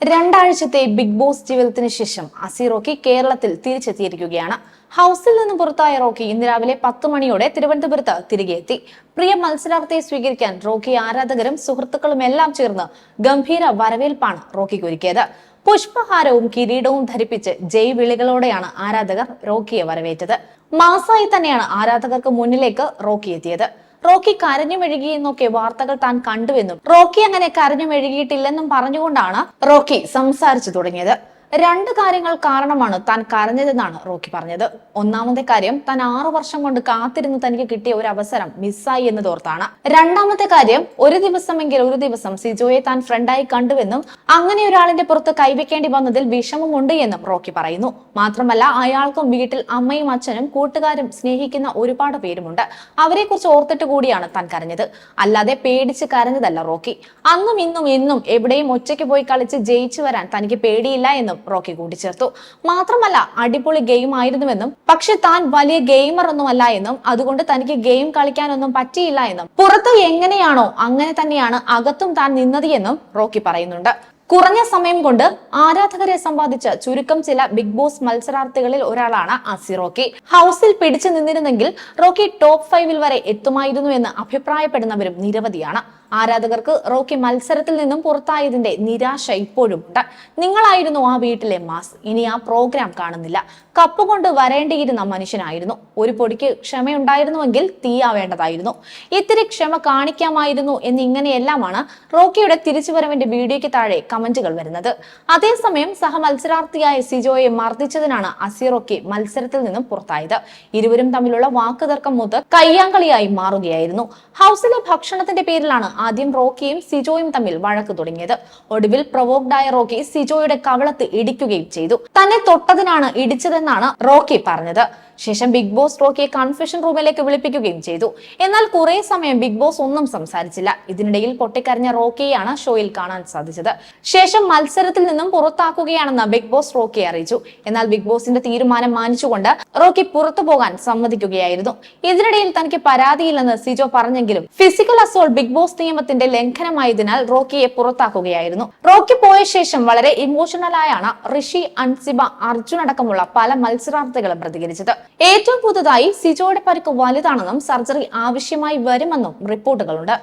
രണ്ടാഴ്ചത്തെ big boss ജീവിതത്തിന് ശേഷം അസി റോക്കി കേരളത്തിൽ തിരിച്ചെത്തിയിരിക്കുകയാണ്. ഹൗസിൽ നിന്ന് പുറത്തായ റോക്കി ഇന്ന് രാവിലെ പത്ത് മണിയോടെ തിരുവനന്തപുരത്ത് തിരികെ എത്തി. പ്രിയ മത്സരാർത്ഥിയെ സ്വീകരിക്കാൻ റോക്കി ആരാധകരും സുഹൃത്തുക്കളും എല്ലാം ചേർന്ന് ഗംഭീര വരവേൽപ്പാണ് റോക്കിക്ക് ഒരുക്കിയത്. പുഷ്പഹാരവും കിരീടവും ധരിപ്പിച്ച് ജയ് വിളികളോടെയാണ് ആരാധകർ റോക്കിയെ വരവേറ്റത്. മാസായി തന്നെയാണ് ആരാധകർക്ക് മുന്നിലേക്ക് റോക്കി എത്തിയത്. റോക്കി കരഞ്ഞു മെഴുകിയെന്നൊക്കെ വാർത്തകൾ താൻ കണ്ടുവെന്നും റോക്കി അങ്ങനെ കരഞ്ഞു മെഴുകിയിട്ടില്ലെന്നും പറഞ്ഞുകൊണ്ടാണ് റോക്കി സംസാരിച്ചു തുടങ്ങിയത്. രണ്ട് കാര്യങ്ങൾ കാരണമാണ് താൻ കരഞ്ഞതെന്നാണ് റോക്കി പറഞ്ഞത്. ഒന്നാമത്തെ കാര്യം താൻ ആറു വർഷം കൊണ്ട് കാത്തിരുന്ന് തനിക്ക് കിട്ടിയ ഒരു അവസരം മിസ്സായി എന്ന് തോർത്താണ്. രണ്ടാമത്തെ കാര്യം ഒരു ദിവസമെങ്കിൽ ഒരു ദിവസം സിജോയെ താൻ ഫ്രണ്ടായി കണ്ടുവെന്നും അങ്ങനെ ഒരാളിന്റെ പുറത്ത് കൈവയ്ക്കേണ്ടി വന്നതിൽ വിഷമമുണ്ട് എന്നും റോക്കി പറയുന്നു. മാത്രമല്ല അയാൾക്കും വീട്ടിൽ അമ്മയും അച്ഛനും കൂട്ടുകാരും സ്നേഹിക്കുന്ന ഒരുപാട് പേരുമുണ്ട്. അവരെ കുറിച്ച് ഓർത്തിട്ട് കൂടിയാണ് താൻ കരഞ്ഞത്. അല്ലാതെ പേടിച്ച് കരഞ്ഞതല്ല റോക്കി. അന്നും ഇന്നും എന്നും എവിടെയും ഒറ്റയ്ക്ക് പോയി കളിച്ച് ജയിച്ചു വരാൻ തനിക്ക് പേടിയില്ല എന്നും റോക്കി കൂട്ടിച്ചേർത്തു. മാത്രമല്ല അടിപൊളി ഗെയിം ആയിരുന്നുവെന്നും പക്ഷെ താൻ വലിയ ഗെയിമർ ഒന്നും അല്ല എന്നും അതുകൊണ്ട് തനിക്ക് ഗെയിം കളിക്കാനൊന്നും പറ്റിയില്ല എന്നും പുറത്ത് എങ്ങനെയാണോ അങ്ങനെ തന്നെയാണ് അകത്തും താൻ നിന്നത് എന്നും റോക്കി പറയുന്നുണ്ട്. കുറഞ്ഞ സമയം കൊണ്ട് ആരാധകരെ സമ്പാദിച്ച ചുരുക്കം ചില ബിഗ് ബോസ് മത്സരാർത്ഥികളിൽ ഒരാളാണ് അസി റോക്കി. ഹൗസിൽ പിടിച്ചു നിന്നിരുന്നെങ്കിൽ റോക്കി ടോപ്പ് ഫൈവിൽ വരെ എത്തുമായിരുന്നു എന്ന് അഭിപ്രായപ്പെടുന്നവരും നിരവധിയാണ്. ആരാധകർക്ക് റോക്കി മത്സരത്തിൽ നിന്നും പുറത്തായതിന്റെ നിരാശ ഇപ്പോഴും ഉണ്ട്. നിങ്ങളായിരുന്നു ആ വീട്ടിലെ മാസ്. ഇനി ആ പ്രോഗ്രാം കാണുന്നില്ല. കപ്പ് കൊണ്ട് വരേണ്ടിയിരുന്ന മനുഷ്യനായിരുന്നു. ഒരു പൊടിക്ക് ക്ഷമയുണ്ടായിരുന്നുവെങ്കിൽ തീയാവേണ്ടതായിരുന്നു. ഇത്തിരി ക്ഷമ കാണിക്കാമായിരുന്നു എന്നിങ്ങനെയെല്ലാമാണ് റോക്കിയുടെ തിരിച്ചുവരവിന്റെ വീഡിയോയ്ക്ക് താഴെ കമന്റുകൾ വരുന്നത്. അതേസമയം സഹമത്സരാർത്ഥിയായ സിജോയെ മർദ്ദിച്ചതിനാണ് അസീറോക്കി മത്സരത്തിൽ നിന്നും പുറത്തായത്. ഇരുവരും തമ്മിലുള്ള വാക്കുതർക്കം മുതൽ കയ്യാങ്കളിയായി മാറുകയായിരുന്നു. ഹൗസിലെ ഭക്ഷണത്തിന്റെ പേരിലാണ് ആദ്യം റോക്കിയും സിജോയും തമ്മിൽ വഴക്ക് തുടങ്ങിയത്. ഒടുവിൽ പ്രൊവോക്ഡായ റോക്കി സിജോയുടെ കവളത്ത് ഇടിക്കുകയും ചെയ്തു. തന്നെ തൊട്ടതിനാണ് ഇടിച്ചതെന്നാണ് റോക്കി പറഞ്ഞത്. ശേഷം ബിഗ് ബോസ് റോക്കിയെ കൺഫെഷൻ റൂമിലേക്ക് വിളിപ്പിക്കുകയും ചെയ്തു. എന്നാൽ കുറെ സമയം ബിഗ് ബോസ് ഒന്നും സംസാരിച്ചില്ല. ഇതിനിടയിൽ പൊട്ടിക്കരഞ്ഞ റോക്കിയെയാണ് ഷോയിൽ കാണാൻ സാധിച്ചത്. ശേഷം മത്സരത്തിൽ നിന്നും പുറത്താക്കുകയാണെന്ന് ബിഗ് ബോസ് റോക്കിയെ അറിയിച്ചു. എന്നാൽ ബിഗ് ബോസിന്റെ തീരുമാനം മാനിച്ചുകൊണ്ട് റോക്കി പുറത്തു പോകാൻ സമ്മതിക്കുകയായിരുന്നു. ഇതിനിടയിൽ തനിക്ക് പരാതിയില്ലെന്ന് സിജോ പറഞ്ഞെങ്കിലും ഫിസിക്കൽ അസോൾ ബിഗ് ബോസ് നിയമത്തിന്റെ ലംഘനമായതിനാൽ റോക്കിയെ പുറത്താക്കുകയായിരുന്നു. റോക്കി പോയ ശേഷം വളരെ ഇമോഷണലായാണ് ഋഷി അൻസിബ അർജുൻ അടക്കമുള്ള പല മത്സരാർത്ഥികളും പ്രതികരിച്ചത്. ഏറ്റവും പുതുതായി സിജോയുടെ പരിക്ക് വലുതാണെന്നും സർജറി ആവശ്യമായി വരുമെന്നും റിപ്പോർട്ടുകളുണ്ട്.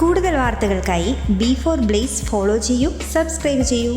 കൂടുതൽ വാർത്തകൾക്കായി ബി ഫോർ ബ്ലേസ് ഫോളോ ചെയ്യൂ സബ്സ്ക്രൈബ് ചെയ്യൂ.